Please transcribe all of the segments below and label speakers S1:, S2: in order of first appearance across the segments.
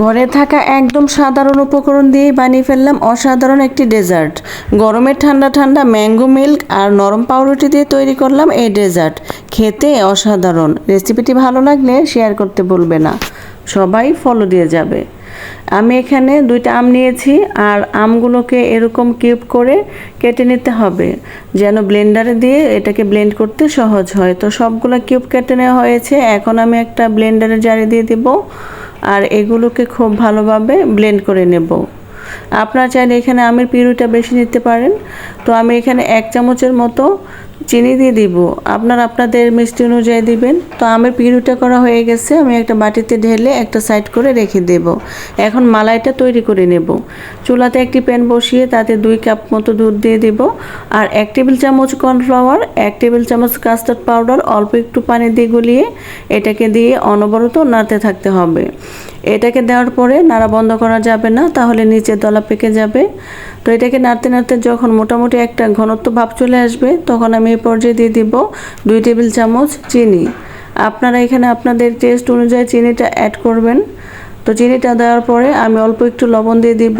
S1: ঘরে থাকা একদম সাধারণ উপকরণ দিয়েই বানিয়ে ফেললাম অসাধারণ একটি ডেজার্ট। গরমের ঠান্ডা ঠান্ডা ম্যাঙ্গো মিল্ক আর নরম পাউরুটি দিয়ে তৈরি করলাম এই ডেজার্ট। খেতে অসাধারণ। রেসিপিটি ভালো লাগলে শেয়ার করতে বলবে না। সবাই ফলো দিয়ে যাবে। আমি এখানে দুইটা আম নিয়েছি আর আমগুলোকে এরকম কিউব করে কেটে নিতে হবে, যেন ব্লেন্ডারে দিয়ে এটাকে ব্লেন্ড করতে সহজ হয়। তো সবগুলো কিউব কেটে নেওয়া হয়েছে। এখন আমি একটা ব্লেন্ডারে জারি দিয়ে দিব। আর এগুলোকে খুব ভালোভাবে ব্লেন্ড করে নেব। আপনারা চাইলে এখানে আমের পিউরিটা বেশি নিতে পারেন। তো আমি এখানে এক চামচের মতো চিনি দিয়ে দিব। আপনারা আপনাদের মিষ্টি অনুযায়ী দিবেন। তো আমের পিউরিটা করা হয়ে গেছে। আমি একটা বাটিতে ঢেলে একটা সাইড করে রেখে দেব। এখন মালাইটা তৈরি করে নেব। চুলাতে একটি প্যান বসিয়ে তাতে দুই কাপ মতো দুধ দিয়ে দিব। আর এক টেবিল চামচ কর্নফ্লাওয়ার, এক টেবিল চামচ কাস্টার্ড পাউডার, অল্প একটু পানি দিয়ে গলিয়ে এটাকে দিয়ে অনবরত নাড়তে থাকতে হবে। এটাকে দেওয়ার পরে নাড়া বন্ধ করা যাবে না, তাহলে নিচে দলা পেকে যাবে। তো এটাকে নাড়তে নাড়তে যখন মোটামুটি একটা ঘনত্ব ভাব চলে আসবে, তখন আমি এই পর্যায়ে দিয়ে দিব দুই টেবিল চামচ চিনি। আপনারা এখানে আপনাদের টেস্ট অনুযায়ী চিনিটা অ্যাড করবেন। তো চিনিটা দেওয়ার পরে আমি অল্প একটু লবণ দিয়ে দিব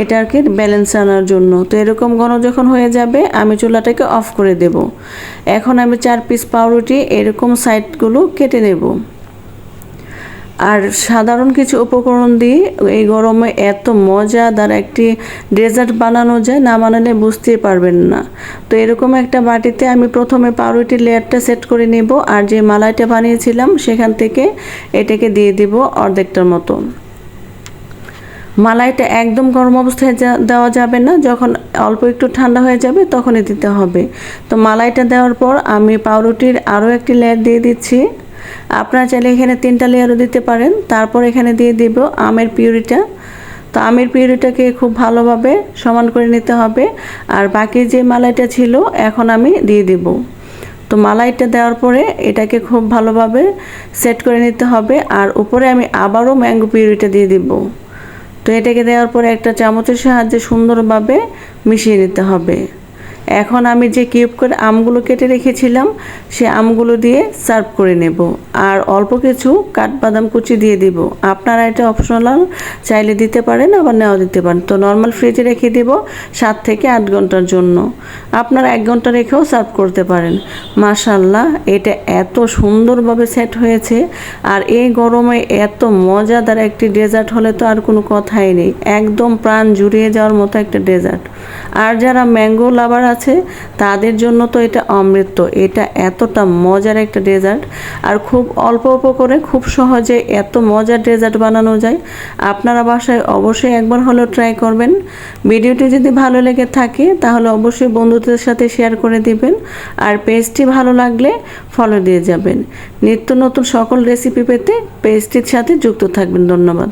S1: এটাকে ব্যালেন্স আনার জন্য। তো এরকম ঘন যখন হয়ে যাবে, আমি চুলাটাকে অফ করে দেব। এখন আমি চার পিস পাউরুটি এরকম সাইডগুলো কেটে নেব। আর সাধারণ কিছু উপকরণ দিয়ে এই গরমে এত মজাদার একটি ডেজার্ট বানানো যায়, না বানালে বুঝতেই পারবেন না। তো এরকম একটা বাটিতে আমি প্রথমে পাউরুটির লেয়ারটা সেট করে নেব আর যে মালাইটা বানিয়েছিলাম, সেখান থেকে এটাকে দিয়ে দিব অর্ধেকটার মতো। মালাইটা একদম গরম অবস্থায় দেওয়া যাবে না, যখন অল্প একটু ঠান্ডা হয়ে যাবে তখনই দিতে হবে। তো মালাইটা দেওয়ার পর আমি পাউরুটির আরও একটি লেয়ার দিয়ে দিচ্ছি। আপনারা চাইলে এখানে তিনটা লেয়ারও দিতে পারেন। তারপর এখানে দিয়ে দিব আমের পিউরিটা। তো আমের পিউরিটাকে খুব ভালোভাবে সমান করে নিতে হবে। আর বাকি যে মালাইটা ছিল, এখন আমি দিয়ে দিব। তো মালাইটা দেওয়ার পরে এটাকে খুব ভালোভাবে সেট করে নিতে হবে। আর উপরে আমি আবারও ম্যাঙ্গো পিউরিটা দিয়ে দিব। তো এটাকে দেওয়ার পরে একটা চামচের সাহায্যে সুন্দরভাবে মিশিয়ে নিতে হবে। এখন আমি যে কিউব করে আমগুলো কেটে রেখেছিলাম, সে আমগুলো দিয়ে সার্ভ করে নেব। আর অল্প কিছু কাঠবাদাম কুচি দিয়ে দিব। আপনারা এটা অপশনাল চাইলে দিতে পারেন, আবার নেওয়া দিতে পারেন। তো নর্মাল ফ্রিজে রেখে দিব সাত থেকে আট ঘণ্টার জন্য। আপনারা এক ঘণ্টা রেখেও সার্ভ করতে পারেন। মাশাল্লাহ এটা এত সুন্দরভাবে সেট হয়েছে। আর এই গরমে এত মজাদার একটি ডেজার্ট হলে তো আর কোনো কথাই নেই। একদম প্রাণ জুড়িয়ে যাওয়ার মতো একটা ডেজার্ট। আর যারা ম্যাঙ্গো লাভার আছে, তাদের জন্য তো এটা অমৃত। এটা এতটা মজার একটা ডেজার্ট। আর খুব অল্প অল্প করে খুব সহজে এত মজার ডেজার্ট বানানো যায়। আপনারা বাসায় অবশ্যই একবার হলেও ট্রাই করবেন। ভিডিওটি যদি ভালো লেগে থাকে, তাহলে অবশ্যই বন্ধুদের সাথে শেয়ার করে দিবেন। আর পেজটি ভালো লাগলে ফলো দিয়ে যাবেন। নিত্য নতুন সকল রেসিপি পেতে পেজটির সাথে যুক্ত থাকবেন। ধন্যবাদ।